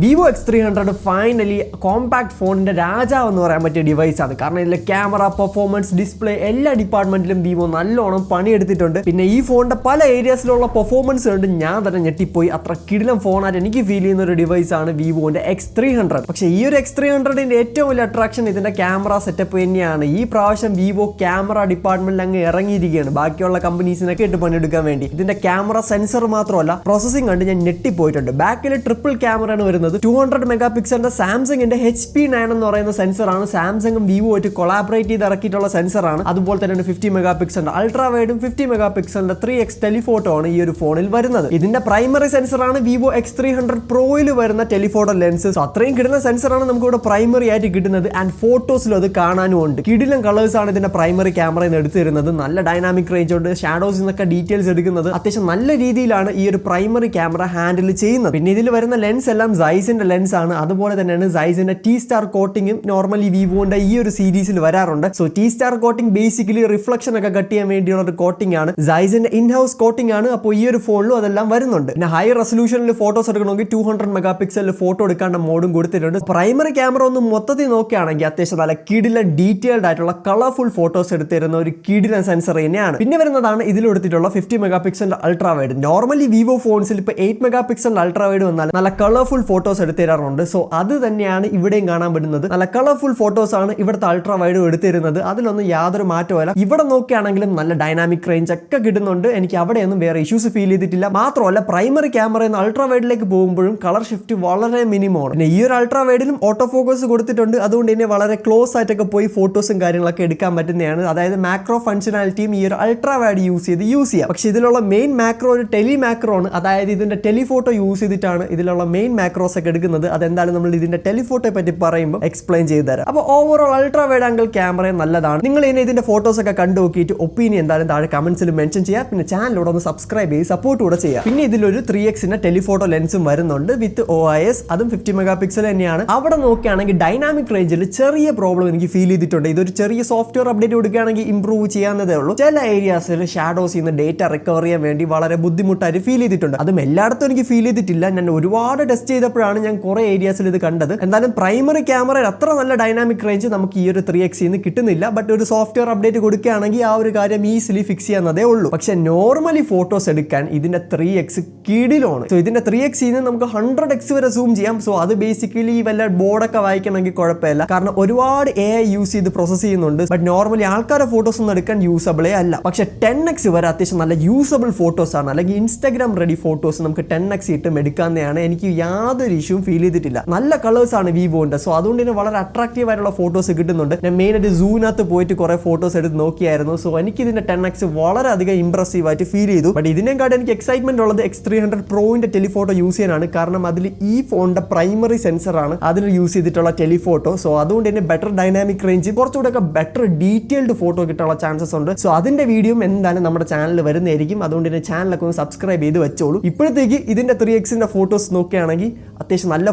Vivo X three hundred finally compact ഫോണിന്റെ രാജാവ് എന്ന് പറയാൻ പറ്റിയ ഡിവൈസ് ആണ് കാരണം ഇതിലെ ക്യാമറ പെർഫോമൻസ് ഡിസ്പ്ലേ എല്ലാ ഡിപ്പാർട്ട്മെന്റിലും വിവോ നല്ലോണം പണിയെടുത്തിട്ടുണ്ട്. പിന്നെ ഈ ഫോണിന്റെ പല ഏരിയാസിലുള്ള പെർഫോമൻസ് കണ്ട് ഞാൻ തന്നെ ഞെട്ടിപ്പോയി. അത്ര കിടിലം ഫോണായിട്ട് എനിക്ക് ഫീൽ ചെയ്യുന്ന ഒരു ഡിവൈസ് ആണ് വിവോന്റെ എക്സ് ത്രീ ഹൺഡ്രഡ് പക്ഷേ ഈ ഒരു എക്സ് ത്രീ ഹൺഡ്രഡിന്റെ ഏറ്റവും വലിയ അട്രാക്ഷൻ ഇതിന്റെ ക്യാമറ സെറ്റപ്പ് തന്നെയാണ്. ഈ പ്രാവശ്യം വിവോ ക്യാമറ ഡിപ്പാർട്ട്മെന്റിൽ അങ്ങ് ഇറങ്ങിയിരിക്കുകയാണ്. ബാക്കിയുള്ള കമ്പനീസിനൊക്കെ ഇട്ട് പണിയെടുക്കാൻ വേണ്ടി. ഇതിന്റെ ക്യാമറ സെൻസർ മാത്രമല്ല പ്രോസസ്സിംഗ് കണ്ട് ഞാൻ ഞെട്ടിപ്പോയിട്ടുണ്ട്. ബാക്കിൽ ട്രിപ്പിൾ ക്യാമറയാണ് വരുന്നത് ടു ഹൺഡ്രഡ് മെഗാ പിക്സലിന്റെ സാംസങ്ങിന്റെ എച്ച് പി നയൻ എന്ന് പറയുന്ന സെൻസറാണ് സാംസങ്ങും വിവോ ആയിട്ട് കൊളാബറേറ്റ് ചെയ്ത് ഇറക്കിയിട്ടുള്ള സെൻസറാണ് അതുപോലെ തന്നെ ഫിഫ്റ്റി മെഗാ പിക്സലിന്റെ അൾട്രാ വൈഡും ഫിഫ്റ്റി മെഗാ പിക്സലിന്റെ ത്രീ എക്സ് ടെലിഫോട്ടോ ആണ് ഈ ഒരു ഫോണിൽ വരുന്നത്. ഇതിന്റെ പ്രൈമറി സെൻസറാണ് വിവോ എക്സ് ത്രീ ഹൺഡ്രഡ് പ്രോയിൽ വരുന്ന ടെലിഫോട്ടോ ലെൻസ് അത്രയും കിടുന്ന സെൻസറാണ് നമുക്ക് ഇവിടെ പ്രൈമറി ആയിട്ട് കിട്ടുന്നത് ആൻഡ് ഫോട്ടോസിലും അത് കാണാനും ഉണ്ട്. കിടിലം കളേഴ്സ് ആണ് ഇതിന്റെ പ്രൈമറി ക്യാമറയിൽ എടുത്തിരുന്നത് എടുത്തു നല്ല ഡൈനാമിക് റേഞ്ച് ഉണ്ട്. ഷാഡോസ് എന്നൊക്കെ ഡീറ്റെയിൽസ് എടുക്കുന്നത്. അത്യാവശ്യം നല്ല രീതിയിലാണ് ഈ ഒരു പ്രൈമറി ക്യാമറ ഹാൻഡിൽ ചെയ്യുന്നത്. പിന്നെ ഇതിൽ വരുന്ന ലെൻസ് എല്ലാം ലെൻസ് ആണ്. അതുപോലെ തന്നെയാണ് സൈസിന്റെ ടി സ്റ്റാർ കോട്ടിങ്ങും നോർമലി വിവോന്റെ ഈ ഒരു സീരീസിൽ വരാറുണ്ട്. So T star coating basically reflection ഒക്കെ കട്ട് ചെയ്യാൻ വേണ്ടിയുള്ള ഒരു കോട്ടിംഗ് ആണ്. സൈസിന്റെ ഇൻ ഹൗസ് കോട്ടിംഗ് ആണ്. അപ്പോൾ ഈ ഒരു ഫോണിലും അതെല്ലാം വരുന്നുണ്ട്. പിന്നെ ഹൈ റെസൊല്യൂഷനിൽ ഫോട്ടോസ് എടുക്കണമെങ്കിൽ ടു ഹൺഡ്രഡ് മെഗാ പിക്സലിൽ ഫോട്ടോ എടുക്കാനുള്ള മോഡും കൊടുത്തിട്ടുണ്ട്. പ്രൈമറി ക്യാമറ ഒന്ന് മൊത്തത്തിൽ നോക്കുകയാണെങ്കിൽ അത്യാവശ്യം നല്ല കിടിലൻ ഡീറ്റെയിൽഡ് ആയിട്ടുള്ള കളർഫുൾ ഫോട്ടോസ് എടുത്തിരുന്ന ഒരു കിടിലൻ സെൻസർ തന്നെയാണ്. പിന്നെ വരുന്നതാണ് ഇതിൽ എടുത്തിട്ടുള്ള fifty mega pixel ultra wide normally Vivo ഫോൺസിൽ ഇപ്പോൾ eight mega pixel ultra wide വന്നാൽ നല്ല കളർഫുൾ ഫോട്ടോസ് എടുത്തിരാറുണ്ട് സോ അത് തന്നെയാണ് ഇവിടെയും കാണാൻ പറ്റുന്നത്. നല്ല കളർഫുൾ ഫോട്ടോസ് ആണ് ഇവിടുത്തെ അൾട്രാ വൈഡ് എടുത്തിരുന്നത് അതിലൊന്നും യാതൊരു മാറ്റവുമില്ല. ഇവിടെ നോക്കുകയാണെങ്കിലും നല്ല ഡൈനാമിക് റേഞ്ച് ഒക്കെ കിട്ടുന്നുണ്ട്. എനിക്ക് അവിടെയൊന്നും വേറെ ഇഷ്യൂസ് ഫീൽ ചെയ്തിട്ടില്ല. മാത്രമല്ല പ്രൈമറി ക്യാമറയിൽ നിന്ന് അൾട്രാ വൈഡിലേക്ക് പോകുമ്പോഴും കളർ ഷിഫ്റ്റ് വളരെ മിനിമമാണ് പിന്നെ ഈ ഒരു അൾട്രാ വൈഡിലും ഓട്ടോ ഫോക്കസ് കൊടുത്തിട്ടുണ്ട്. അതുകൊണ്ട് തന്നെ വളരെ ക്ലോസ് ആയിട്ടൊക്കെ പോയി ഫോട്ടോസും കാര്യങ്ങളൊക്കെ എടുക്കാൻ പറ്റുന്നതാണ്. അതായത് മാക്രോ ഫങ്ഷനാലിറ്റിയും ഈ ഒരു അൾട്രാ വൈഡ് യൂസ് ചെയ്ത് യൂസ് ചെയ്യാം. പക്ഷേ ഇതിലുള്ള മെയിൻ മാക്രോ ഒരു ടെലി മാക്രോ ആണ്. അതായത് ഇതിന്റെ ടെലിഫോട്ടോ യൂസ് ചെയ്തിട്ടാണ് ഇതിലുള്ള മെയിൻ മാക്രോസ് ഒക്കെ എടുക്കുന്നത് അതെന്തായാലും നമ്മൾ ഇതിന്റെ ടെലിഫോട്ടോയെ പറ്റി പറയുമ്പോൾ എക്സ്പ്ലെയിൻ ചെയ്തു തരാം. അപ്പോൾ overall ultra wide angle camera നല്ലതാണ്. നിങ്ങൾ ഇനി ഇതിന്റെ ഫോട്ടോസ് ഒക്കെ കണ്ടു നോക്കിയിട്ട് ഒപ്പീനിയൻ എന്തായാലും താഴെ കമന്റ്സിൽ മെൻഷൻ ചെയ്യുക പിന്നെ ചാനലിലൂടെ ഒന്ന് സബ്സ്ക്രൈബ് ചെയ്ത് സപ്പോർട്ട് കൂടെ ചെയ്യുക പിന്നെ ഇതിലൊരു ത്രീ എക്സിന്റെ ടെലിഫോട്ടോ ലെൻസും വരുന്നുണ്ട് വിത്ത് ഒ ഐ എസ് അതും ഫിഫ്റ്റി മെഗാ പിക്സൽ തന്നെയാണ്. അവിടെ നോക്കുകയാണെങ്കിൽ ഡൈനാമിക് റേഞ്ചിൽ ചെറിയ പ്രോബ്ലം എനിക്ക് ഫീൽ ചെയ്തിട്ടുണ്ട്. ഇതൊരു ചെറിയ സോഫ്റ്റ്വെയർ അപ്ഡേറ്റ് കൊടുക്കുകയാണെങ്കിൽ ഇംപ്രൂവ് ചെയ്യാവുന്നതേ ഉള്ളൂ. ചില ഏരിയാസിൽ ഷാഡോസ് നിന്ന് ഡേറ്റ റിക്കവർ ചെയ്യാൻ വേണ്ടി വളരെ ബുദ്ധിമുട്ടായിട്ട് ഫീൽ ചെയ്തിട്ടുണ്ട്. അതും എല്ലായിടത്തും എനിക്ക് ഫീൽ ചെയ്തിട്ടില്ല. ഞാൻ ഒരുപാട് ടെസ്റ്റ് ചെയ്തപ്പോഴാണ് ഞാൻ കുറെ ഏരിയാസിൽ ഇത് കണ്ടത്. എന്തായാലും പ്രൈമറി ക്യാമറയിൽ അത്ര നല്ല ഡൈനാമിക് റേഞ്ച് നമുക്ക് ഈ ഒരു ത്രീ എക്സിൽ നിന്ന് കിട്ടുന്നില്ല. ബട്ട് ഒരു സോഫ്റ്റ്വെയർ അപ്ഡേറ്റ് കൊടുക്കുകയാണെങ്കിൽ ആ ഒരു കാര്യം ഈസിലി ഫിക്സ് ചെയ്യാവുന്നതേ ഉള്ളൂ. പക്ഷെ നോർമലി ഫോട്ടോസ് എടുക്കാൻ ഇതിന്റെ ത്രീ എക്സ് കീഴിലാണ് സോ ഇതിന്റെ ത്രീ എക്സ് നിന്ന് നമുക്ക് ഹൺഡ്രഡ് എക്സ് വരെ സൂം ചെയ്യാം. സോ അത് ബേസിക്കലി വല്ല ബോർഡൊക്കെ വായിക്കണമെങ്കിൽ കുഴപ്പമില്ല. കാരണം ഒരുപാട് എ ഐ യൂസ് ചെയ്ത് പ്രോസസ് ചെയ്യുന്നുണ്ട്. ബട്ട് നോർമലി ആൾക്കാരെ ഫോട്ടോസ് ഒന്നും എടുക്കാൻ യൂസബിളേ അല്ല. പക്ഷെ ടെൻ എക്സ് വരെ അത്യാവശ്യം നല്ല യൂസബിൾ ഫോട്ടോസ് ആണ്. അല്ലെങ്കിൽ ഇൻസ്റ്റാഗ്രാം റെഡി ഫോട്ടോസ് നമുക്ക് ടെൻ എക്സ് ഇട്ടും എടുക്കാവുന്നതാണ്. എനിക്ക് യാതൊരു ഇഷ്യൂവും ഫീൽ ചെയ്തിട്ടില്ല. നല്ല കളേഴ്സ് ആണ് വിവോന്റെ സോ അതുകൊണ്ട് തന്നെ വളരെ അട്രാക്റ്റീവ് ആയിട്ടുള്ള ഫോട്ടോസ് കിട്ടുന്നുണ്ട്. ഞാൻ മെയിൻ ആയിട്ട് സൂവിനകത്ത് പോയിട്ട് കുറെ ഫോട്ടോസ് എടുത്ത് നോക്കിയായിരുന്നു. സോ എനിക്ക് ഇതിന്റെ ടെൻ എക്സ് വളരെയധികം ഇംപ്രസീവ് ആയിട്ട് ഫീൽ ചെയ്തു. ബട്ട് ഇതിനെക്കാട്ടും എനിക്ക് എക്സൈറ്റ്മെന്റ് ഉള്ളത് എക്സ് ത്രീ ഹൺഡ്രഡ് പ്രോയിന്റെ ടെലിഫോട്ടോ യൂസ് ചെയ്യാനാണ്. കാരണം അതിൽ ഈ ഫോണിന്റെ പ്രൈമറി സെൻസർ ആണ് അതിൽ യൂസ് ചെയ്തിട്ടുള്ള ടെലിഫോട്ടോ. സോ അതുകൊണ്ട് തന്നെ ബെറ്റർ ഡൈനാമിക് റേഞ്ച് കുറച്ചുകൂടെ ഒക്കെ ബെറ്റർ ഡീറ്റെയിൽഡ് ഫോട്ടോ കിട്ടാനുള്ള ചാൻസസ് ഉണ്ട്. സോ അതിന്റെ വീഡിയോ എന്തായാലും നമ്മുടെ ചാനൽ വരുന്നതായിരിക്കും. അതുകൊണ്ട് തന്നെ ചാനലൊക്കെ ഒന്ന് സബ്സ്ക്രൈബ് ചെയ്ത് വെച്ചോളൂ. ഇപ്പോഴത്തേക്ക് ഇതിന്റെ ത്രീ എക്സിന്റെ ഫോട്ടോസ് നോക്കുകയാണെങ്കിൽ അത്യാവശ്യം നല്ല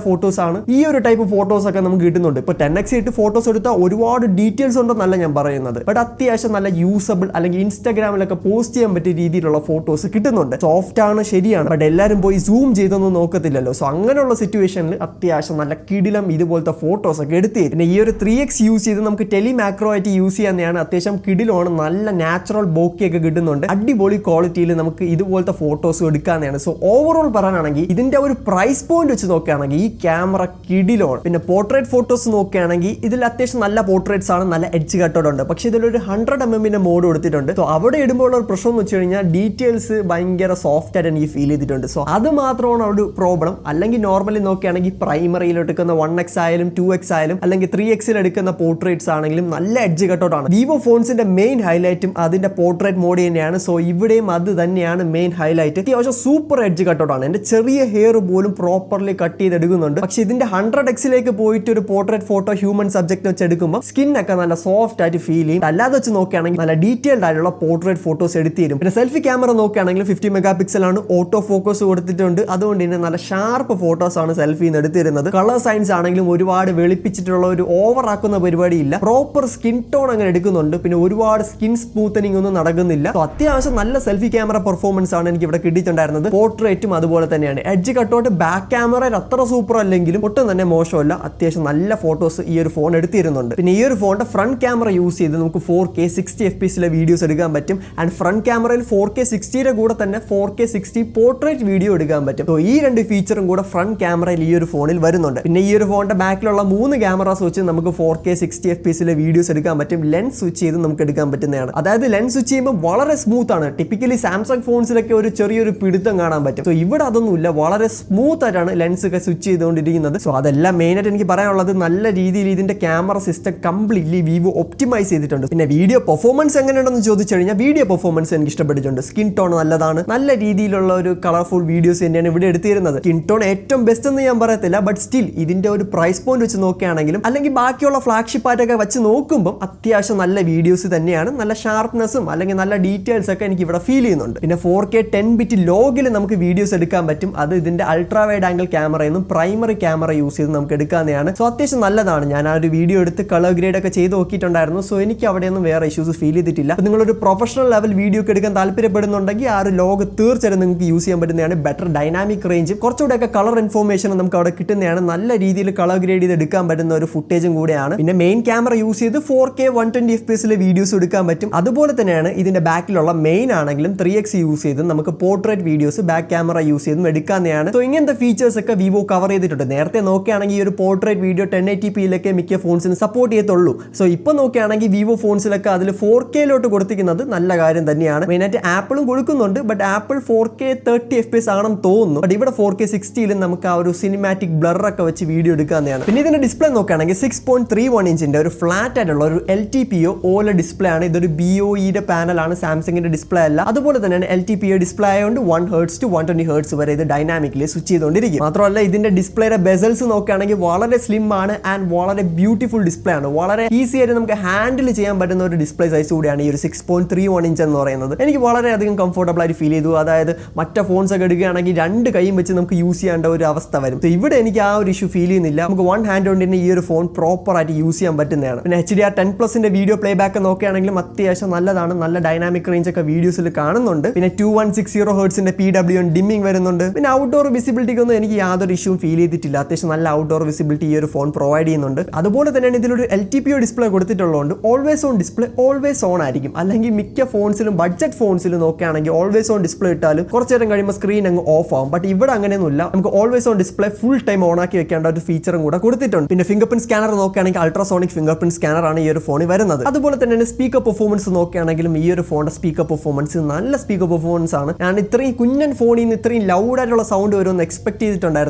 ആണ്. ഈ ഒരു ടൈപ്പ് ഫോട്ടോസ് ഒക്കെ നമുക്ക് കിട്ടുന്നുണ്ട്. ഇപ്പൊ ടെൻ എക്സ് ഇട്ട് ഫോട്ടോസ് എടുത്താൽ ഒരുപാട് ഡീറ്റെയിൽസ് ഉണ്ടെന്നല്ല ഞാൻ പറയുന്നത്. ബട്ട് അത്യാവശ്യം നല്ല യൂസബിൾ അല്ലെങ്കിൽ ഇൻസ്റ്റാഗ്രാമിലൊക്കെ പോസ്റ്റ് ചെയ്യാൻ പറ്റിയ രീതിയിലുള്ള ഫോട്ടോസ് കിട്ടുന്നുണ്ട്. സോഫ്റ്റ് ആണ് ശരിയാണ്. ബട്ട് എല്ലാവരും പോയി സൂം ചെയ്തൊന്നും നോക്കത്തില്ലല്ലോ. സോ അങ്ങനെയുള്ള സിറ്റുവേഷനിൽ അത്യാവശ്യം നല്ല കിടിലം ഇതുപോലത്തെ ഫോട്ടോസ് ഒക്കെ എടുത്തു തരും. പിന്നെ ഈ ഒരു ത്രീ എക്സ് യൂസ് ചെയ്ത് നമുക്ക് ടെലി മാക്രോ ആയിട്ട് യൂസ് ചെയ്യാവുന്നതാണ് അത്യാവശ്യം കിടിലാണ് നല്ല നാച്ചുറൽ ബോക്കിയൊക്കെ കിട്ടുന്നുണ്ട്. അടിപൊളി ക്വാളിറ്റിയിൽ നമുക്ക് ഇതുപോലത്തെ ഫോട്ടോസ് എടുക്കാവുന്നതാണ് സോ ഓവറോൾ പറയാനാണെങ്കിൽ ഇതിന്റെ ഒരു പ്രൈസ് പോയിന്റ് വെച്ച് നോക്കുകയാണെങ്കിൽ ഈ ക്യാമറ കിടിലാണ്. പിന്നെ പോർട്രേറ്റ് ഫോട്ടോസ് നോക്കുകയാണെങ്കിൽ ഇതിൽ അത്യാവശ്യം നല്ല പോർട്രേറ്റ്സ് ആണ് നല്ല എഡ്ജ് കട്ടോട് ഉണ്ട്. പക്ഷേ ഇതിലൊരു ഹൺഡ്രഡ് എം എമ്മിന്റെ മോഡ് കൊടുത്തിട്ടുണ്ട്. സോ അവിടെ ഇടുമ്പോൾ ഉള്ള ഒരു പ്രശ്നം എന്ന് വെച്ച് കഴിഞ്ഞാൽ ഡീറ്റെയിൽസ് ഭയങ്കര സോഫ്റ്റ് ആയിട്ട് എനിക്ക് ഫീൽ ചെയ്തിട്ടുണ്ട്. സോ അത് മാത്രമാണ് ഒരു പ്രോബ്ലം അല്ലെങ്കിൽ നോർമലി നോക്കുകയാണെങ്കിൽ പ്രൈമറിയിൽ എടുക്കുന്ന വൺ എക്സ് ആയാലും ടു എക്സ് ആയാലും അല്ലെങ്കിൽ ത്രീ എക്സിൽ എടുക്കുന്ന പോർട്രേറ്റ്സ് ആണെങ്കിലും നല്ല എഡ്ജ് കട്ടോട്ടാണ് വിവോ ഫോൺസിന്റെ മെയിൻ ഹൈലൈറ്റും അതിന്റെ പോർട്രേറ്റ് മോഡ് തന്നെയാണ്. സോ ഇവിടെയും അത് തന്നെയാണ് മെയിൻ ഹൈലൈറ്റ് അത്യാവശ്യം സൂപ്പർ എഡ്ജ് കട്ടോട്ടാണ് എന്റെ ചെറിയ ഹെയർ പോലും പ്രോപ്പർലി കട്ട് ചെയ്തെടുക്കുന്നുണ്ട്. പക്ഷെ ഇതിന്റെ ഹൺഡ്രഡ് എക്സിലേക്ക് പോയിട്ട് ഒരു പോർട്രേറ്റ് ഫോട്ടോ ഹ്യൂമൻ സബ്ജക്ട് വെച്ച് എടുക്കുമ്പോൾ സ്കിൻ ഒക്കെ നല്ല സോഫ്റ്റ് ആയിട്ട് ഫീൽ ചെയ്യും. അല്ലാതെ വെച്ച് നോക്കുകയാണെങ്കിൽ നല്ല ഡീറ്റെയിൽഡ് ആയിട്ടുള്ള പോർട്രേറ്റ് ഫോട്ടോസ് എടുത്തു തരും. പിന്നെ സെൽഫി ക്യാമറ നോക്കുകയാണെങ്കിൽ ഫിഫ്റ്റി മെഗാ പിക്സൽ ആണ്. ഓട്ടോ ഫോക്കസ് കൊടുത്തിട്ടുണ്ട്. അതുകൊണ്ട് തന്നെ നല്ല ഷാർപ്പ് ഫോട്ടോസ് ആണ് സെൽഫിയിൽ നിന്ന് എടുത്തിരുന്നത്. കളർ സയൻസ് ആണെങ്കിലും ഒരുപാട് വെളുപ്പിച്ചിട്ടുള്ള ഒരു ഓവർ ആക്കുന്ന പരിപാടി ഇല്ല പ്രോപ്പർ സ്കിൻ ടോൺ അങ്ങനെ എടുക്കുന്നുണ്ട്. പിന്നെ ഒരുപാട് സ്കിൻ സ്മൂത്തനിങ് ഒന്നും നടക്കുന്നില്ല. അത്യാവശ്യം നല്ല സെൽഫി ക്യാമറ പെർഫോമൻസ് ആണ് എനിക്ക് ഇവിടെ കിട്ടിയിട്ടുണ്ടായിരുന്നത്. പോർട്രേറ്റും അതുപോലെ തന്നെയാണ്. എഡ്ജ് കട്ടോട്ട് ബാക്ക് ക്യാമറ അത്ര സൂപ്പർ അല്ലെങ്കിലും ഒട്ടും തന്നെ മോശമല്ല. അത്യാവശ്യം നല്ല ഫോട്ടോസ് ഈ ഒരു ഫോൺ എടുത്തിരുന്നുണ്ട്. പിന്നെ ഈ ഒരു ഫോണിന്റെ ഫ്രണ്ട് ക്യാമറ യൂസ് ചെയ്ത് നമുക്ക് four K sixty F P videos എടുക്കാൻ പറ്റും. ആൻഡ് ഫ്രണ്ട് ക്യാമറയിൽ ഫോർ കെ സിക്സ്റ്റിയുടെ കൂടെ തന്നെ four K sixty portrait video എടുക്കാൻ പറ്റും. സോ ഈ രണ്ട് ഫീച്ചറും കൂടെ ഫ്രണ്ട് ക്യാമറയിൽ ഈ ഒരു ഫോണിൽ വരുന്നുണ്ട്. പിന്നെ ഈ ഒരു ഫോണിന്റെ ബാക്കിലുള്ള മൂന്ന് ക്യാമറാസ് വെച്ച് നമുക്ക് four K sixty F P videos എടുക്കാൻ പറ്റും. ലെൻസ് സ്വിച്ച് ചെയ്ത് നമുക്ക് എടുക്കാൻ പറ്റുന്നതാണ്. അതായത് ലെൻസ് സ്വിച്ച് ചെയ്യുമ്പോൾ വളരെ സ്മൂത്ത് ആണ്. ടിപ്പിക്കലി സാംസങ് ഫോൺസിലൊക്കെ ഒരു ചെറിയൊരു പിടുത്തം കാണാൻ പറ്റും. സോ ഇവിടെ അതൊന്നുമില്ല. വളരെ സ്മൂത്ത് ആയിട്ടാണ് ലെൻസ് ഒക്കെ സ്വിച്ച് ചെയ്തുകൊണ്ടിരിക്കുന്നത്. സോ അതെല്ലാം മെയിൻ ആയിട്ട് എനിക്ക് പറയാനുള്ളത് നല്ല രീതിയിൽ ഇതിന്റെ camera system completely Vivo optimise ചെയ്തിട്ടുണ്ട്. പിന്നെ വീഡിയോ പെർഫോമൻസ് എങ്ങനെയുണ്ടെന്ന് ചോദിച്ചു കഴിഞ്ഞാൽ വീഡിയോ പെർഫോമൻസ് എനിക്ക് ഇഷ്ടപ്പെട്ടിട്ടുണ്ട്. സ്കിൻ ടോൺ നല്ലതാണ്. നല്ല രീതിയിലുള്ള ഒരു കളർഫുൾ വീഡിയോസ് തന്നെയാണ് ഇവിടെ എടുത്തിരുന്നത്. സ്കിൻ ടോൺ ഏറ്റവും ബെസ്റ്റ് എന്ന് ഞാൻ പറയത്തില്ല. ബട്ട് സ്റ്റിൽ ഇതിന്റെ ഒരു പ്രൈസ് പോയിന്റ് വെച്ച് നോക്കുകയാണെങ്കിലും അല്ലെങ്കിൽ ബാക്കിയുള്ള ഫ്ലാഗ്ഷിപ്പ് ആയിട്ടൊക്കെ വെച്ച് നോക്കുമ്പോൾ അത്യാവശ്യം നല്ല വീഡിയോസ് തന്നെയാണ്. നല്ല ഷാർപ്നെസ്സും അല്ലെങ്കിൽ നല്ല ഡീറ്റെയിൽസ് ഒക്കെ എനിക്ക് ഇവിടെ ഫീൽ ചെയ്യുന്നുണ്ട്. പിന്നെ ഫോർ കെ ടെൻ ബിറ്റ് ലോഗിൽ നമുക്ക് വീഡിയോസ് എടുക്കാൻ പറ്റും. അത് ഇതിന്റെ അൾട്രാ വൈഡ് ആംഗിൾ ക്യാമറ എന്നും പ്രൈമറി ക്യാമറ യൂസ് ചെയ്ത് നമുക്ക് എടുക്കാവുന്നതാണ്. സോ അത്യാവശ്യം നല്ലതാണ്. ഞാൻ ആ ഒരു വീഡിയോ എടുത്ത് കളർ ഗ്രേഡ് ഒക്കെ ചെയ്ത് നോക്കിയിട്ടുണ്ടായിരുന്നു. സോ എനിക്ക് അവിടെയൊന്നും വേറെ ഇഷ്യൂസ് ഫീൽ ചെയ്തിട്ടില്ല. അപ്പോൾ നിങ്ങളൊരു പ്രൊഫഷണൽ ലെവൽ വീഡിയോ ഒക്കെ എടുക്കാൻ താല്പര്യപ്പെടുന്നുണ്ടെങ്കിൽ ആ ഒരു ലോഗ് തീർച്ചയായും നിങ്ങൾക്ക് യൂസ് ചെയ്യാൻ പറ്റുന്നതാണ്. ബെറ്റർ ഡൈനാമിക് റേഞ്ച് കുറച്ചുകൂടെയൊക്കെ കളർ ഇൻഫോർമേഷൻ നമുക്ക് അവിടെ കിട്ടുന്നതാണ്. നല്ല രീതിയിൽ കളർ ഗ്രേഡ് ചെയ്ത് എടുക്കാൻ പറ്റുന്ന ഒരു ഫുട്ടേജും കൂടെയാണ്. പിന്നെ മെയിൻ ക്യാമറ യൂസ് ചെയ്ത് four K one twenty F P videos എടുക്കാൻ പറ്റും. അതുപോലെ തന്നെയാണ് ഇതിന്റെ ബാക്കിലുള്ള മെയിൻ ആണെങ്കിലും ത്രീ എക്സ് യൂസ് ചെയ്ത് നമുക്ക് portrait videos back camera use ചെയ്തും എടുക്കാവുന്നതാണ്. സോ ഇങ്ങനത്തെ ഫീച്ചേഴ്സ് ഒക്കെ വിവോ കവർ ചെയ്തിട്ടുണ്ട്. നേരത്തെ നോക്കുകയാണെങ്കിൽ ഈ ഒരു പോർട്രേറ്റ് വീഡിയോ ടെൻ എയ്റ്റി പിയിലൊക്കെ മിക്ക ഫോൺസിന് സപ്പോർട്ട് ചെയ്യത്തുള്ളൂ. സോ ഇപ്പോൾ നോക്കുകയാണെങ്കിൽ വിവോ ഫോൺസിലൊക്കെ അതിൽ ഫോർ കെയിലോട്ട് കൊടുത്തിരിക്കുന്നത് നല്ല കാര്യം തന്നെയാണ്. മെയിനായിട്ട് ആപ്പിളും കൊടുക്കുന്നുണ്ട്. But Apple four K thirty F P S ആണെന്ന് തോന്നുന്നു. ബട്ട് ഇവിടെ ഫോർ കെ സിക്സ്റ്റിയിലും നമുക്ക് ആ ഒരു സിനിമാറ്റിക് ബ്ലർ ഒക്കെ വെച്ച് വീഡിയോ എടുക്കാവുന്നതാണ് പിന്നെ ഇതിന്റെ ഡിസ്പ്ലേ നോക്കുകയാണെങ്കിൽ സിക്സ് പോയിന്റ് ത്രീ വൺ ഇഞ്ചിന്റെ ഒരു ഫ്ലാറ്റ് ആയിട്ടുള്ള ഒരു L T P O OLED display ആണ്. ഇതൊരു ബി ഒ ഇയുടെ പാനലാണ് സാംസങ്ങിന്റെ ഡിസ്പ്ലേ അല്ല. അതുപോലെ തന്നെയാണ് L T P O display ആയതുകൊണ്ട് one hertz to one twenty hertz വരെ ഇത് ഡൈനാമിക്കലി സ്വിച്ച് ചെയ്തുകൊണ്ടിരിക്കും മാത്രമല്ല ഇതിന്റെ ഡിസ്പ്ലേയുടെ ബെസൽസ് നോക്കുകയാണെങ്കിൽ വളരെ സ്ലിം ആണ് ആൻഡ് വളരെ ബ്യൂട്ടിഫുൾ ഡിസ്പ്ലേ ആണ്. വളരെ ഈസി ആയിട്ട് നമുക്ക് ഹാൻഡിൽ ചെയ്യാൻ പറ്റുന്ന ഒരു ഡിസ്പ്ലേ സൈസ് കൂടിയാണ് ഈ ഒരു six point three one inch എന്ന് പറയുന്നത്. എനിക്ക് വളരെയധികം കംഫർട്ടബിൾ ആയിട്ട് ഫീൽ ചെയ്തു. അതായത് മറ്റേ ഫോൺസ് ഒക്കെ എടുക്കുകയാണെങ്കിൽ രണ്ട് കൈയും വെച്ച് നമുക്ക് യൂസ് ചെയ്യേണ്ട ഒരു അവസ്ഥ വരും. ഇവിടെ എനിക്ക് ആ ഒരു ഇഷ്യൂ ഫീൽ ചെയ്യുന്നില്ല. നമുക്ക് വൺ ഹാൻഡ് കൊണ്ട് തന്നെ ഈ ഒരു ഫോൺ പ്രോപ്പർ ആയിട്ട് യൂസ് ചെയ്യാൻ പറ്റുന്നതാണ്. പിന്നെ എച്ച് ഡി ആർ ടെൻ പ്ലസിന്റെ വീഡിയോ പ്ലേ ബാക്ക് നോക്കുകയാണെങ്കിലും അത്യാവശ്യം നല്ലതാണ്. നല്ല ഡൈനാമിക് റേഞ്ച് ഒക്കെ വീഡിയോസിൽ കാണുന്നുണ്ട്. പിന്നെ ടു വൺ സിക്സ് സീറോ ഹേർട്സിന്റെ പി ഡബ്ല്യു ഡിമ്മിങ് വരുന്നുണ്ട്. പിന്നെ ഔട്ട്ഡോർ വിസിബിലിറ്റിക്ക് ഒന്നും എനിക്ക് യാതൊരു ഇഷ്യൂവും ഫീൽ ചെയ്തിട്ടില്ല. അത്യാവശ്യം നല്ല ഔട്ട്ഡോർ വിസിബിലിറ്റി ഈ ഒരു ഫോൺ പ്രൊവൈഡ് ചെയ്യുന്നുണ്ട്. അതുപോലെ തന്നെയാണ് ഇതിലൊരു L T P O display കൊടുത്തിട്ടുള്ളതുകൊണ്ട് always on display always on ആയിരിക്കും. അല്ലെങ്കിൽ മിക്ക ഫോൺസിലും ബഡ്ജറ്റ് ഫോൺസിലും നോക്കുകയാണെങ്കിൽ ഓൾവേസ് ഓൺ ഡിസ്പ്ലേ ഇട്ടാലും കുറച്ച് നേരം കഴിയുമ്പോൾ സ്ക്രീൻ അങ്ങ് ഓഫ് ആവും. ബട്ട് ഇവിടെ അങ്ങനെയൊന്നുമില്ല. നമുക്ക് always on display full time on ആക്കി വെക്കേണ്ട ഒരു ഫീച്ചറും കൂടെ കൊടുത്തിട്ടുണ്ട്. പിന്നെ ഫിംഗർ പ്രിന്റ് സ്കാനർ നോക്കുകയാണെങ്കിൽ അൾട്രാസോണിക് ഫിംഗർ പ്രിന്റ് സ്കാനർ ആണ് ഈ ഒരു ഫോണിൽ വരുന്നത്. അതുപോലെ തന്നെ സ്പീക്കർ പെർഫോമൻസ് നോക്കുകയാണെങ്കിലും ഈ ഒരു ഫോണിന്റെ സ്പീക്കർ പെർഫോമൻസ് നല്ല സ്പീക്കർ പെർഫോമൻസ് ആണ്. ഞാൻ ഇത്രയും കുഞ്ഞൻ ഫോണിൽ നിന്ന് ഇത്രയും ലൗഡ് ആയിട്ടുള്ള സൗണ്ട് വരുമെന്ന് എക്സ്പെക്ട്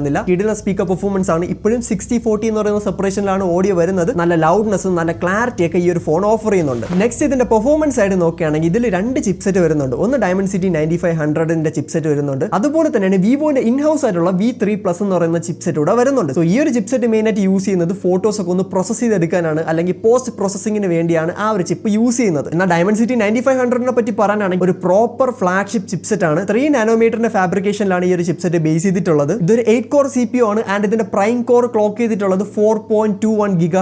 ചെയ്തിട്ടുണ്ടായിരുന്നില്ല കിടില സ്പീക്കർ പെർഫോമൻസ് ആണ്. ഇപ്പോഴും സിക്സ്റ്റി ഫോർട്ടി എന്ന് പറയുന്ന സെപ്പറേഷനിലാണ് ഓഡിയോ വരുന്നത്. നല്ല ലൗഡ്നെസ്സും നല്ല ക്ലാരിറ്റി ഒക്കെ ഈ ഒരു ഫോൺ ഓഫർ ചെയ്യുന്നുണ്ട്. നെക്സ്റ്റ് ഇതിന്റെ പെർഫോമൻസ് ആയിട്ട് നോക്കുകയാണെങ്കിൽ ഇതിൽ രണ്ട് ചിപ്സെറ്റ് വരുന്നുണ്ട്. ഒന്ന് ഡയമണ്ട് സിറ്റി നയന്റി ഫൈവ് ഹൺഡ്രഡിന്റെ ചിപ്സെറ്റ് വരുന്നുണ്ട്. അതുപോലെ തന്നെയാണ് വിവോന്റെ ഇൻ ഹൗസ് ആയിട്ടുള്ള വി ത്രീ പ്ലസ് എന്ന് പറയുന്ന ചിപ്സെറ്റ് കൂടെ വരുന്നുണ്ട്. സോ ഈ ഒരു ചിപ്സെറ്റ് മെയിൻ ആയിട്ട് യൂസ് ചെയ്യുന്നത് ഫോട്ടോസ് ഒക്കെ ഒന്ന് പ്രോസസ് ചെയ്തെടുക്കാനാണ് അല്ലെങ്കിൽ പോസ്റ്റ് പ്രോസസിംഗിന് വേണ്ടിയാണ് ആ ഒരു ചിപ്പ് യൂസ് ചെയ്യുന്നത്. എന്നാൽ ഡയമണ്ട് സിറ്റി നയന്റി ഫൈവ് ഹൺഡ്രഡിനെ പറ്റി പറയാനാണെങ്കിൽ ഒരു പ്രോപ്പർ ഫ്ലാഗ്ഷിപ്പ് ചിപ്സെറ്റ് ആണ്. ത്രീ നാനോമീറ്ററിന്റെ ഫാബ്രിക്കേഷനിലാണ് ഈ ഒരു ചിപ്സെറ്റ് ബേസ് ചെയ്തിട്ടുള്ളത്. ഇതൊരു എയ്റ്റ് കോർ സി പി ആണ് ആൻഡ് ഇതിന്റെ പ്രൈം കോർ ക്ലോക്ക് ചെയ്തിട്ടുള്ളത് four point two one giga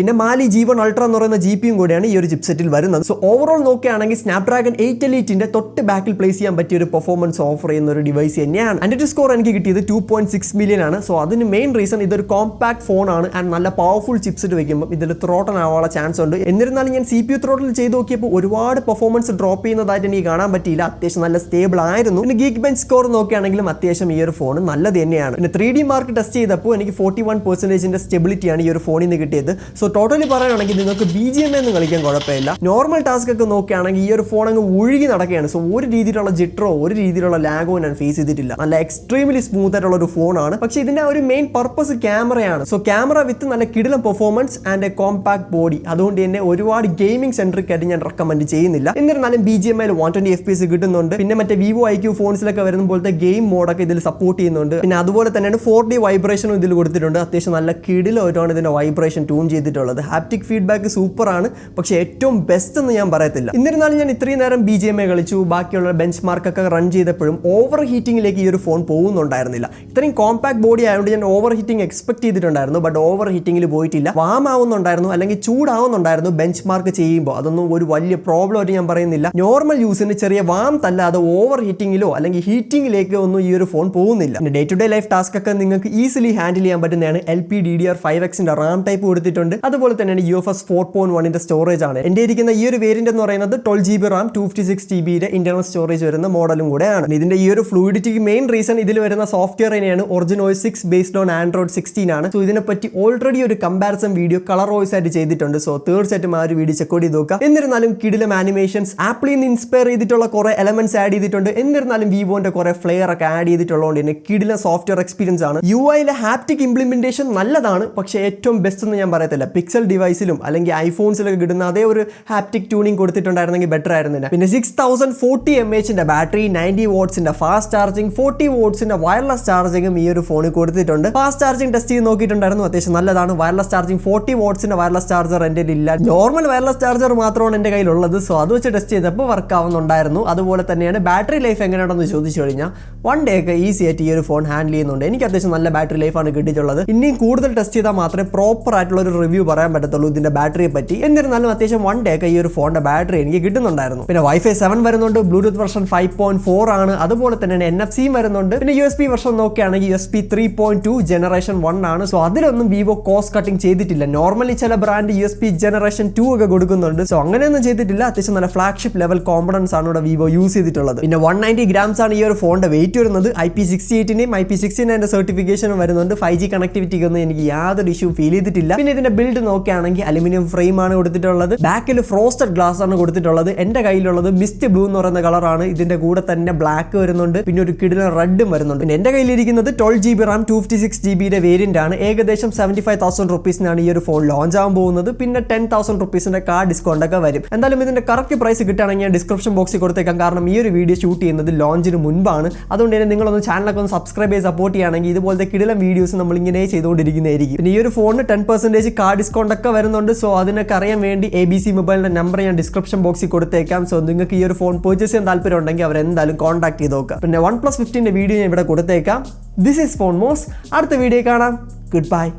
പിന്നെ മാലി ജീവൺ അൾട്ര എന്ന് പറയുന്ന ജി പിയും കൂടിയാണ് ഈ ഒരു ചിപ്സെറ്റിൽ വരുന്നത്. സോ ഓവറോൾ നോക്കുകയാണെങ്കിൽ സ്നാപ്ഡ്രാഗൺ എയ്റ്റ് എലീറ്റിന്റെ തൊട്ട് ബാക്കിൽ പ്ലേസ് ചെയ്യാൻ പറ്റിയ ഒരു പെർഫോമൻസ് ഓഫർ ചെയ്യുന്ന ഒരു ഡിവൈസ് തന്നെയാണ്. ആൻഡ് സ്കോർ എനിക്ക് കിട്ടിയത് ടു പോയിന്റ് സിക്സ് മില്യൺ ആണ്. സോ അതിന് മെയിൻ റീസൺ ഇതൊരു കോമ്പാക്ട് ഫോൺ ആണ് ആൻഡ് നല്ല പവർഫുൾ ചിപ്സെറ്റ് വെക്കുമ്പോൾ ഇതിൽ ത്രോട്ടൺ ആവാനുള്ള ചാൻസ് ഉണ്ട്. എന്നിരുന്നാലും ഞാൻ സി പി യു ത്രോട്ടിൽ ചെയ്ത് നോക്കിയപ്പോൾ ഒരുപാട് പെർഫോമൻസ് ഡ്രോപ്പ് ചെയ്യുന്നതായിട്ട് എനിക്ക് കാണാൻ പറ്റിയില്ല. അത്യാവശ്യം നല്ല സ്റ്റേബിൾ ആയിരുന്നു. പിന്നെ ഗീക്ക് ബെഞ്ച് സ്കോർ നോക്കുകയാണെങ്കിലും അത്യാവശ്യം ഈ ഒരു ഫോൺ നല്ലത് തന്നെയാണ്. പിന്നെ ത്രീ ഡി മാർക്ക് ടെസ്റ്റ് ചെയ്തപ്പോൾ എനിക്ക് ഫോർട്ടി വൺ പെർസെന്റേജിന്റെ സ്റ്റെബിലിറ്റിയാണ് ഈ ഒരു ഫോണിൽ നിന്ന് കിട്ടിയത്. സോ ടോട്ടലി പറയുകയാണെങ്കിൽ നിങ്ങൾക്ക് ബി ജി എം എന്ന് കളിക്കാൻ കുഴപ്പമില്ല. നോർമൽ ടാസ്ക് ഒക്കെ നോക്കുകയാണെങ്കിൽ ഈ ഒരു ഫോൺ അങ്ങ് ഒഴുകി നടക്കുകയാണ്. സോ ഒരു രീതിയിലുള്ള ജിട്രോ ഒരു രീതിയിലുള്ള ലാഗോ ഞാൻ ഫേസ് ചെയ്തിട്ടില്ല. നല്ല എക്സ്ട്രീംലി സ്മൂത്ത് ആയിട്ടുള്ള ഒരു ഫോണാണ് പക്ഷേ ഇതിന്റെ ഒരു മെയിൻ പർപ്പസ് ക്യാമറയാണ് സോ ക്യാമറ വിത്ത് നല്ല കിടിലം performance and a compact body അതുകൊണ്ട് തന്നെ ഒരുപാട് ഗെയിമിംഗ് സെൻട്രിക് ആയിട്ട് ഞാൻ റെക്കമെൻഡ് ചെയ്യുന്നില്ല. എന്നിരുന്നാലും ബി ജി എം ഐയിൽ one twenty F P S കിട്ടുന്നുണ്ട്. പിന്നെ മറ്റേ വിവോ ഐ ക്യൂ ഫോൺസിലൊക്കെ വരുന്ന പോലത്തെ ഗെയിം മോഡൊക്കെ ഇതിൽ സപ്പോർട്ട് ചെയ്യുന്നുണ്ട്. പിന്നെ അതുപോലെ തന്നെയാണ് ഫോർ ഡി വൈബ്രേഷനും ഇതിൽ കൊടുത്തിട്ടുണ്ട്. അത്യാവശ്യം നല്ല കിടിലായിട്ടാണ് ഇതിന്റെ വൈബ്രേഷൻ ട്യൂൺ ചെയ്തിട്ടുള്ളത്. ഹാപ്റ്റിക് ഫീഡ്ബാക്ക് സൂപ്പറാണ്. പക്ഷേ ഏറ്റവും ബെസ്റ്റ് എന്ന് ഞാൻ പറയത്തില്ല. എന്നിരുന്നാലും ഞാൻ ഇത്രയും നേരം ബി ജി എം എ കളിച്ചു. ബാക്കിയുള്ള ബെഞ്ച് മാർക്കൊക്കെ റൺ ചെയ്തപ്പോഴും ഓവർ ഹീറ്റിംഗിലേക്ക് ഈ ഒരു ഫോൺ പോകുന്നുണ്ടായിരുന്നില്ല. ഇത്രയും കോമ്പാക്ട് ബോഡി ആയതുകൊണ്ട് ഞാൻ ഓവർ ഹീറ്റിംഗ് എക്സ്പെക്ട് ചെയ്തിട്ടുണ്ടായിരുന്നു. ബട്ട് ഓവർ ഹീറ്റിംഗിൽ പോയിട്ടില്ല. വാം ആവുന്നുണ്ടായിരുന്നു. അല്ലെങ്കിൽ ചൂടാവുന്നുണ്ടായിരുന്നു ബെഞ്ച് മാർക്ക് ചെയ്യുമ്പോൾ. അതൊന്നും ഒരു വലിയ പ്രോബ്ലം ആയിട്ട് ഞാൻ പറയുന്നില്ല. നോർമൽ യൂസിന് ചെറിയ വാം തല്ലാതെ ഓവർ ഹീറ്റിംഗിലോ അല്ലെങ്കിൽ ഹീറ്റിംഗിലേക്കോ ഒന്നും ഈ ഒരു ഫോൺ പോകുന്നില്ല. Day to day life task ഒക്കെ നിങ്ങൾക്ക് ഈസിലി ഹാൻഡിൽ ചെയ്യാൻ പറ്റുന്നതാണ് L P D D R five എക്സിന്റെ റാം ടൈപ്പ് കൊടുത്തിട്ടുണ്ട്. അതുപോലെ തന്നെയാണ് U F S four point വണ്ണിന്റെ സ്റ്റോറേജ് ആണ്. എന്റെ ഇരിക്കുന്ന ഈ ഒരു വേരിയന്റ് എന്ന് പറയുന്നത് twelve G B RAM two fifty six G ബിയുടെ ഇന്റർണൽ സ്റ്റോറേജ് വരുന്ന മോഡലും കൂടെയാണ്. ഇതിന്റെ ഈ ഒരു ഫ്ലൂയിഡിറ്റിക്ക് മെയിൻ റീസൺ ഇതിൽ വരുന്ന സോഫ്റ്റ്വെയർ തന്നെയാണ് OriginOS six based on Android sixteen ആണ്. സോ ഇതിനെപ്പറ്റി ഓൾറെഡി ഒരു കമ്പാരിസൺ വീഡിയോ കളർ വോയിസ് ആയിട്ട് ചെയ്തിട്ടുണ്ട്. സോ തീർച്ചയായിട്ടും ആ ഒരു വീഡിയോ ചെക്ക് ചെയ്ത് നോക്കാം എന്നിരുന്നാലും കിടിലം ആനിമേഷൻസ് ആപ്പിളിൽ നിന്ന് ഇൻസ്പയർ ചെയ്തിട്ടുള്ള കുറെ എലമെന്റ്സ് ആഡ് ചെയ്തിട്ടുണ്ട്. എന്നിരുന്നാലും വിവോന്റെ കുറെ ഫ്ലെയർ ഒക്കെ ആഡ് ചെയ്തിട്ടുള്ളതുകൊണ്ട് തന്നെ കിടിലം സോഫ്റ്റ്വെയർ എക്സ്പീരിയൻസ് ആണ്. യു ഐയിലെ ഹാപ്റ്റിക് ഇംപ്ലിമെന്റേഷൻ നല്ലതാണ് പക്ഷെ ഏറ്റവും ബെസ്റ്റ് എന്ന് ഞാൻ പറയത്തില്ല. പിക്സൽ ഡിവൈസിലും അല്ലെങ്കിൽ ഐഫോൺസിലൊക്കെ കിട്ടുന്ന അതേ ഒരു ഹാപ്റ്റിക് ട്യൂണിംഗ് കൊടുത്തിട്ടുണ്ടായിരുന്നെങ്കിൽ ബെറ്റർ ആയിരുന്നില്ല പിന്നെ സിക്സ് തൗസൻഡ് ഫോർട്ടി എം എച്ചിന്റെ ബാറ്ററി നയന്റി വോട്ട്സിന്റെ ഫാസ്റ്റ് ചാർജിങ് ഫോർട്ടി വോട്ട്സിന്റെ വയർലെസ് ചാർജിങ്ങും ഈ ഒരു ഫോണിൽ കൊടുത്തിട്ടുണ്ട്. ഫാസ്റ്റ് ചാർജിങ് ടെസ്റ്റ് ചെയ്ത് നോക്കിയിട്ടുണ്ടായിരുന്നു അത്യാവശ്യം നല്ലതാണ്. വയർലെസ് ചാർജിങ് ഫോർട്ടി വോട്ട്സിന്റെ വയർലെസ് ചാർജർ എന്റെ ഇല്ല നോർമൽ വയർലെസ് ചാർജർ മാത്രമാണ് എന്റെ കയ്യിലുള്ളത്. സോ അത് വെച്ച് ടെസ്റ്റ് ചെയ്തപ്പോൾ വർക്ക് ആവുന്നുണ്ടായിരുന്നു. അതുപോലെ തന്നെയാണ് ബാറ്ററി ലൈഫ് എങ്ങനെയാണെന്ന് ചോദിച്ചു കഴിഞ്ഞാൽ വൺ ഡേ ഒക്കെ ഈസി ആയിട്ട് ഈ ഒരു ഫോൺ ഹാൻഡിൽ ചെയ്യുന്നുണ്ട്. എനിക്ക് അത്യാവശ്യം നല്ല ബാറ്ററി ലൈഫാണ് കിട്ടിയിട്ടുള്ളത്. ഇനിയും കൂടുതൽ ടെസ്റ്റ് ചെയ്താൽ മാത്രമേ പ്രോപ്പർ ആയിട്ടുള്ള ഒരു റിവ്യൂ പറയാൻ പറ്റത്തുള്ളൂ ഇതിന്റെ ബാറ്ററിയെ പറ്റി. എന്നിരുന്നാലും അത്യാവശ്യം വൺ ഡേ ഒക്കെ ഈ ഒരു ഫോണിന്റെ ബാറ്ററി എനിക്ക് കിട്ടുന്നുണ്ടായിരുന്നു. പിന്നെ വൈഫൈ സെവൻ വരുന്നുണ്ട് Bluetooth version five point four ആണ്. അതുപോലെ തന്നെ എൻ എഫ് സിയും വരുന്നുണ്ട്. പിന്നെ യു എസ് പി വെർഷൻ നോക്കുകയാണെങ്കിൽ U S B three point two generation one ആണ്. സോ അതിലൊന്നും വിവോ കോസ്റ്റ് കട്ടിംഗ് ചെയ്തിട്ടില്ല. നോർമലി ചില brand U S B generation two ഒക്കെ കൊടുക്കുന്നുണ്ട്. സോ അങ്ങനെയൊന്നും ചെയ്തിട്ടില്ല. അത്യാവശ്യം നല്ല ഫ്ലാഗ്ഷിപ്പ് ലെവൽ കോമ്പണൻസ് ആണ് ഇവിടെ വിവോ യൂസ് ചെയ്തിട്ടുള്ളത്. പിന്നെ വൺ നയന്റി ഗ്രാംസ് ആണ് ഈ ഒരു ഫോണിന്റെ വെയിറ്റ് വരുന്നത്. ഐ പി സിക്സ്റ്റി എയ്റ്റിനെയും ഐ പി സിക്സ്റ്റി നയന്റെ സർട്ടിഫിക്കേഷനും വരുന്നുണ്ട്. ഫൈവ് ജി കണക്ടിവിറ്റിക്ക് ഒന്നും എനിക്ക് യാതൊരു ഇഷ്യൂ ഫീൽ ചെയ്തിട്ടില്ല. പിന്നെ ഇതിന്റെ ബിൽഡ് നോക്കുകയാണെങ്കിൽ അലുമിനിയം ഫ്രെയിം ആണ് കൊടുത്തിട്ടുള്ളത്. ബാക്കിൽ ഫ്രോസ്റ്റഡ് ഗ്ലാസ് ആണ് കൊടുത്തിട്ടുള്ളത്. എന്റെ കയ്യിലുള്ളത് മിസ്റ്റ് ബ്ലൂ എന്ന് പറയുന്ന കളറാണ് ഇതിന്റെ കൂടെ തന്നെ ബ്ലാക്ക് വരുന്നുണ്ട്. പിന്നെ ഒരു കിടിലൻ റെഡും വരുന്നുണ്ട്. പിന്നെ എന്റെ കയ്യിലിരിക്കുന്നത് twelve G B RAM two fifty six G ബിയുടെ വേരിയന്റ് ആണ്. ഏകദേശം സെവന്റി ഫൈവ് തൗസൻഡ് റുപ്പീസിനാണ് ഈ ഒരു ഫോൺ ലോഞ്ച് ആകാൻ പോകുന്നത്. പിന്നെ ടെൻ തൗസൻഡ് റുപ്പീസിന്റെ കാർ ഡിസ്കൗണ്ട് ഒക്കെ വരും. എന്തായാലും ഇതിന്റെ കറക്റ്റ് പ്രൈസ് കിട്ടുകയാണെങ്കിൽ ഞാൻ ഡിസ്ക്രിപ്ഷൻ ബോക്സിൽ കൊടുത്തേക്കാം. കാരണം ഈ ഒരു വീഡിയോ ഷൂട്ട് ചെയ്യുന്നത് ലോഞ്ചിന് മുൻപാണ്. അതുകൊണ്ട് തന്നെ നിങ്ങളൊന്ന് ചാനലൊക്കെ ഒന്ന് സബ്സ്ക്രൈബ് ചെയ്ത് സപ്പോർട്ട് ചെയ്യുകയാണെങ്കിൽ ഇതുപോലത്തെ കിടിലം വീഡിയോസ് നമ്മൾ ഇങ്ങനെ ചെയ്തുകൊണ്ടിരിക്കുന്നതായിരിക്കും. പിന്നെ ഈ ഒരു ഫോണിന് ടെൻ പെർസെന്റേജ് കാർഡ് ഡിസ്കൗണ്ട് ഒക്കെ വരുന്നുണ്ട്. സോ അതിനൊക്കെ അറിയാൻ വേണ്ടി എ ബി സി മൊബൈലിന്റെ നമ്പർ ഞാൻ ഡിസ്ക്രിപ്ഷൻ ബോക്സിൽ കൊടുത്തേക്കാം. സോ നിങ്ങൾക്ക് ഈ ഒരു ഫോൺ പർച്ചേസ് ചെയ്യാൻ താല്പര്യം ഉണ്ടെങ്കിൽ അവർ എന്തായാലും കോൺടാക്ട് ചെയ്ത് നോക്കാം പിന്നെ വൺ പ്ലസ് ഫിഫ്റ്റീന്റെ വീഡിയോ ഞാൻ ഇവിടെ കൊടുത്തേക്കാം. ദിസ് ഈസ് ഫോൺ മോസ് അടുത്ത വീഡിയോ കാണാം. Good bye